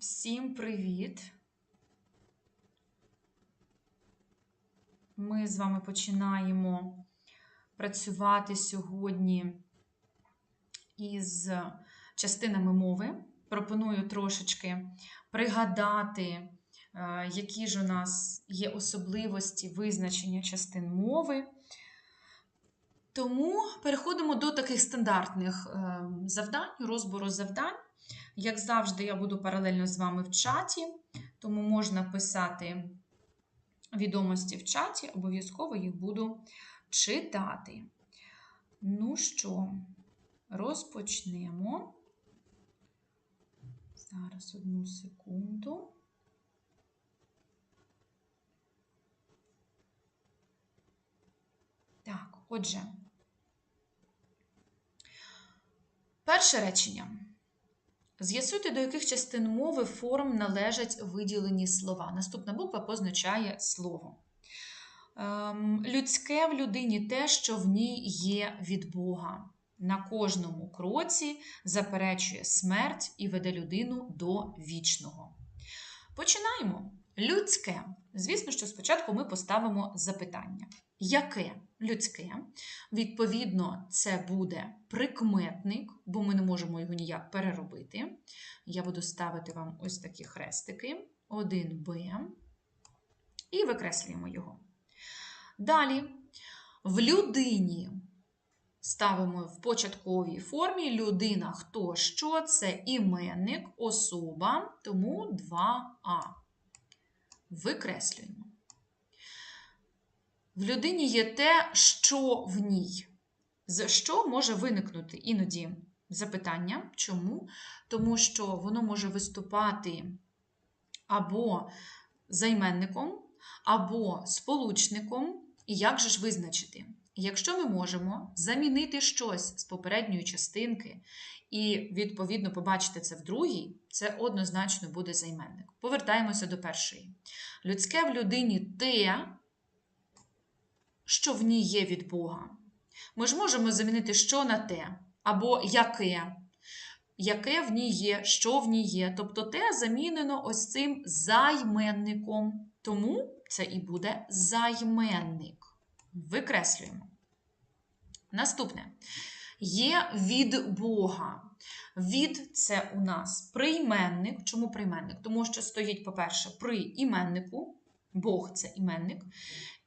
Всім привіт! Ми з вами починаємо працювати сьогодні із частинами мови. Пропоную трошечки пригадати, е, які ж у нас є особливості визначення частин мови. Тому переходимо до таких стандартних е, завдань, розбору завдань. Як завжди, я буду паралельно з вами в чаті, тому можна писати відомості в чаті, обов'язково їх буду читати. Ну що, розпочнемо. Зараз одну секунду. Так, отже, перше речення. З'ясуйте, до яких частин мови форм належать виділені слова. Наступна буква позначає слово. Ем, людське в людині те, що в ній є від Бога. На кожному кроці заперечує смерть і веде людину до вічного. Починаємо. Людське. Звісно, що спочатку ми поставимо запитання. Яке людське? Відповідно, це буде прикметник, бо ми не можемо його ніяк переробити. Я буду ставити вам ось такі хрестики: 1Б, і викреслюємо його. Далі, в людині ставимо в початковій формі людина, хто що, це іменник, особа, тому 2А. Викреслюємо. В людині є те, що в ній. За що може виникнути іноді запитання. Чому? Тому що воно може виступати або займенником, або сполучником. І як же ж визначити? Якщо ми можемо замінити щось з попередньої частинки і, відповідно, побачити це в другій, це однозначно буде займенник. Повертаємося до першої. Людське в людині те, що в ній є від Бога. Ми ж можемо замінити що на те, або яке, яке в ній є, що в ній є. Тобто те замінено ось цим займенником. Тому це і буде займенник. Викреслюємо. Наступне. Є від Бога. Від це у нас прийменник. Чому прийменник? Тому що стоїть, по-перше, при іменнику. Бог це іменник.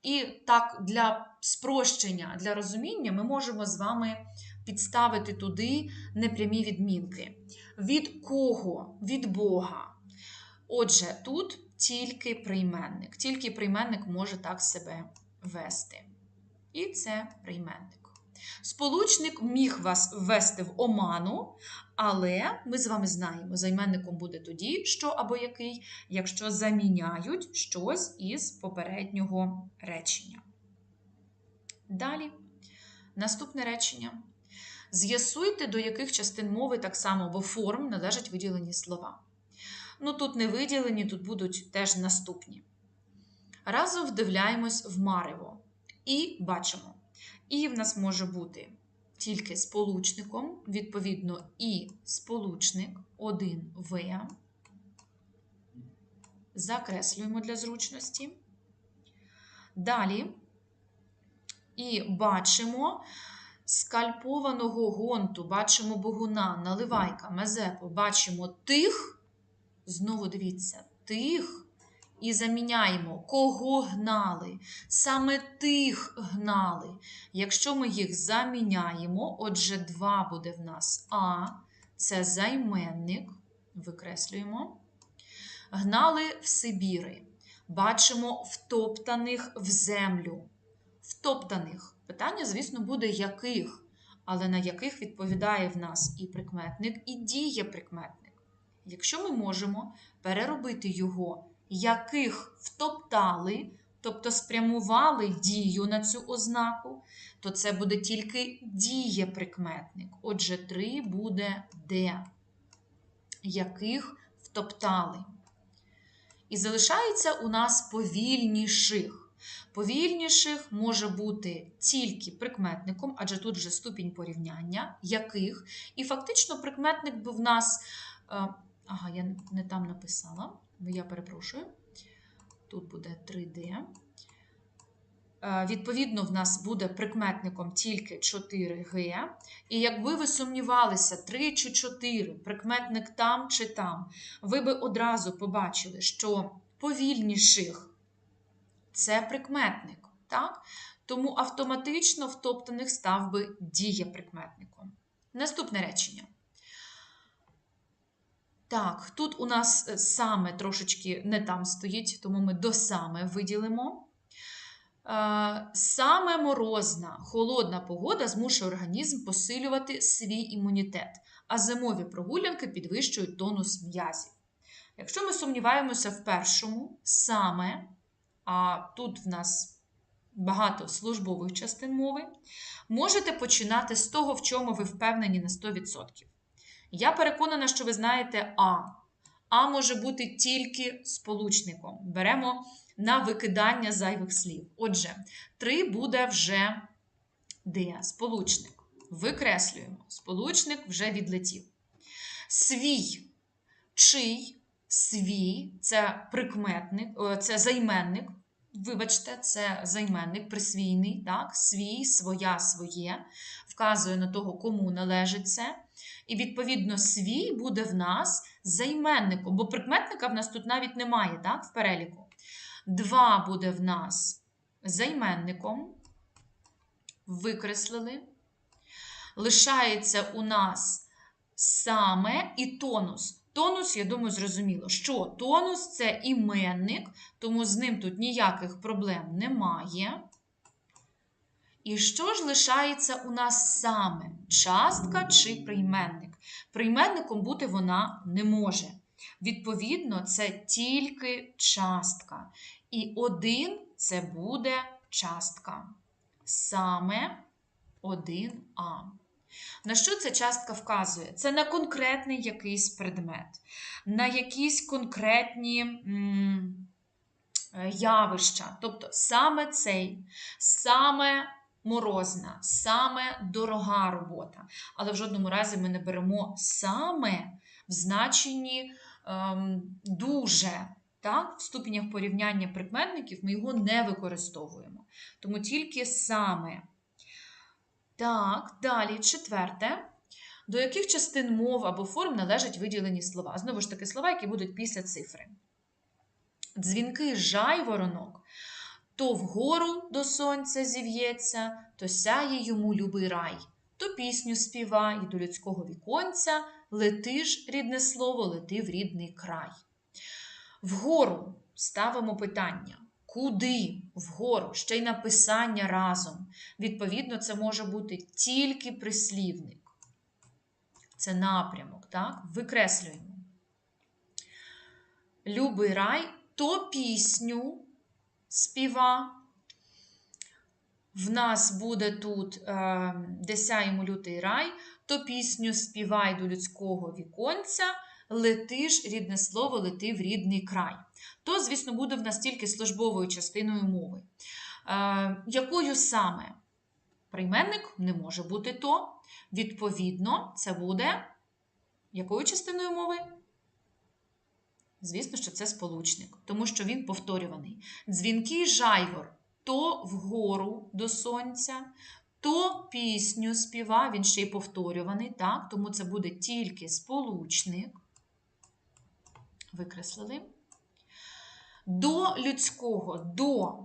І так, для спрощення, для розуміння, ми можемо з вами підставити туди непрямі відмінки. Від кого? Від Бога. Отже, тут тільки прийменник. Тільки прийменник може так себе вести. І це прийменник. Сполучник міг вас ввести в оману, але ми з вами знаємо, займенником буде тоді, що або який, якщо заміняють щось із попереднього речення. Далі, наступне речення. З'ясуйте, до яких частин мови так само або форм належать виділені слова. Ну, тут не виділені, тут будуть теж наступні. Разом вдивляємось в марево і бачимо. І в нас може бути тільки сполучником, відповідно, і сполучник 1В. Закреслюємо для зручності. Далі і бачимо скальпованого гонту, бачимо богуна, наливайка, мезепу, бачимо тих, знову дивіться, тих. І заміняємо, кого гнали, саме тих гнали. Якщо ми їх заміняємо, отже, 2 буде в нас А, це займенник, викреслюємо. Гнали в Сибіри. Бачимо втоптаних в землю. Втоптаних. Питання, звісно, буде яких, але на яких відповідає в нас і прикметник, і діє прикметник. Якщо ми можемо переробити його яких втоптали, тобто спрямували дію на цю ознаку, то це буде тільки дієприкметник. Отже, 3 буде де, яких втоптали. І залишається у нас повільніших. Повільніших може бути тільки прикметником, адже тут вже ступінь порівняння, яких. І фактично прикметник би в нас Ага, я не там написала. Я перепрошую. Тут буде 3D. Е, Відповідно, в нас буде прикметником тільки 4Г. І якби ви сумнівалися 3 чи 4, прикметник там чи там, ви би одразу побачили, що повільніших це прикметник. Так? Тому автоматично втоптаних став би дієприкметником. Наступне речення. Так, тут у нас е, саме трошечки не там стоїть, тому ми до саме виділимо. Е, Саме морозна, холодна погода змушує організм посилювати свій імунітет, а зимові прогулянки підвищують тонус м'язів. Якщо ми сумніваємося в першому, саме, а тут в нас багато службових частин мови, можете починати з того, в чому ви впевнені на 100%. Я переконана, що ви знаєте А. А може бути тільки сполучником. Беремо на викидання зайвих слів. Отже, 3 буде вже Д. Сполучник. Викреслюємо. Сполучник вже відлетів. Свій. Чий, свій це прикметник, це займенник. Вибачте, це займенник присвійний, так? свій, своя, своє, вказує на того, кому належить це. І, відповідно, свій буде в нас займенником, бо прикметника в нас тут навіть немає, так, в переліку. Два буде в нас займенником. Викреслили. Лишається у нас саме і тонус. Тонус, я думаю, зрозуміло, що тонус це іменник, тому з ним тут ніяких проблем немає. І що ж лишається у нас саме? Частка чи прийменник? Прийменником бути вона не може. Відповідно, це тільки частка. І один це буде частка. Саме 1А. На що ця частка вказує? Це на конкретний якийсь предмет, на якісь конкретні м, явища. Тобто саме цей, саме морозна, саме дорога робота. Але в жодному разі ми не беремо саме в значенні ем, дуже. Так, в ступенях порівняння прикметників ми його не використовуємо. Тому тільки саме. Так, далі, четверте. До яких частин мов або форм належать виділені слова? Знову ж таки, слова, які будуть після цифри. Дзвінки жайворонок то вгору до сонця зів'ється, то сяє йому любий рай, то пісню співа і до людського віконця лети ж, рідне слово, лети в рідний край. Вгору ставимо питання. Куди вгору? Ще й написання разом. Відповідно, це може бути тільки прислівник. Це напрямок, так? Викреслюємо. Любий рай то пісню співа. В нас буде тут е, де сяємо лютий рай, то пісню співай до людського віконця, лети ж, рідне слово, лети в рідний край. То, звісно, буде в нас тільки службовою частиною мови. Е, якою саме? Прийменник не може бути то. Відповідно, це буде якою частиною мови? Звісно, що це сполучник, тому що він повторюваний. Дзвінкий жайвор то вгору до сонця, то пісню співа, він ще й повторюваний, так? тому це буде тільки сполучник. Викреслили. До людського, до,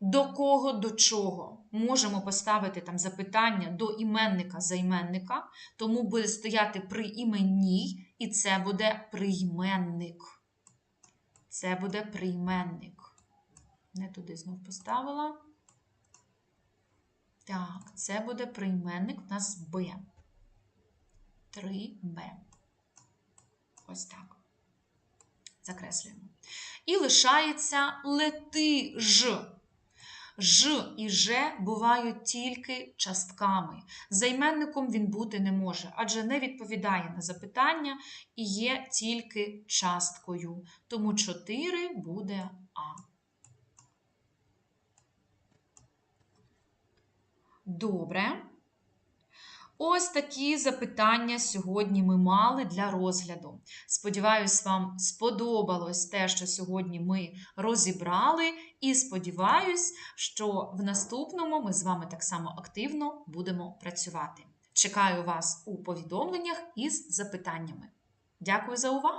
до кого, до чого. Можемо поставити там запитання до іменника займенника, тому буде стояти при іменній, і це буде прийменник. Це буде прийменник. Не туди знов поставила. Так, це буде прийменник у нас Б. 3Б. Ось так. Закреслюємо. І лишається лети ж. Ж і Ж бувають тільки частками. Займенником він бути не може, адже не відповідає на запитання і є тільки часткою. Тому 4 буде А. Добре. Ось такі запитання сьогодні ми мали для розгляду. Сподіваюсь, вам сподобалось те, що сьогодні ми розібрали, і сподіваюсь, що в наступному ми з вами так само активно будемо працювати. Чекаю вас у повідомленнях із запитаннями. Дякую за увагу!